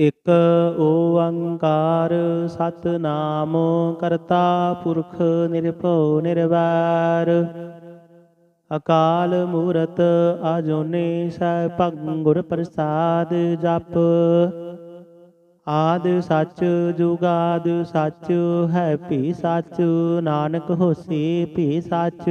ਇਕ ਓੰਕਾਰ ਸਤਨਾਮ ਕਰਤਾ ਪੁਰਖ ਨਿਰਭਉ ਨਿਰਵੈਰ। ਅਕਾਲ ਮੂਰਤ ਆਜੋਨੇ ਸੈਭੰ ਗੁਰ ਪ੍ਰਸਾਦ ਜਪ। ਆਦ ਸੱਚ ਜੁਗਾਦ ਸੱਚ, ਹੈ ਭੀ ਸੱਚ, ਨਾਨਕ ਹੋਸੀ ਭੀ ਸੱਚ।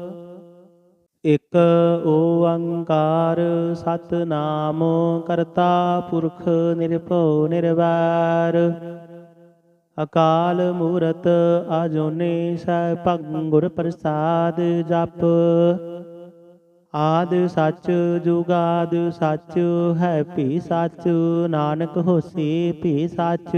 ਇਕ ਓੰਕਾਰ ਸਤਨਾਮ ਕਰਤਾ ਪੁਰਖ ਨਿਰਭਉ ਨਿਰਵੈਰ। ਅਕਾਲ ਮੂਰਤ ਆਜੋਨੇ ਸੈਭੰ ਗੁਰ ਪ੍ਰਸਾਦ ਜਪ। ਆਦ ਸੱਚ ਜੁਗਾਦ ਸੱਚ, ਹੈ ਭੀ ਸੱਚ, ਨਾਨਕ ਹੋਸੀ ਭੀ ਸੱਚ।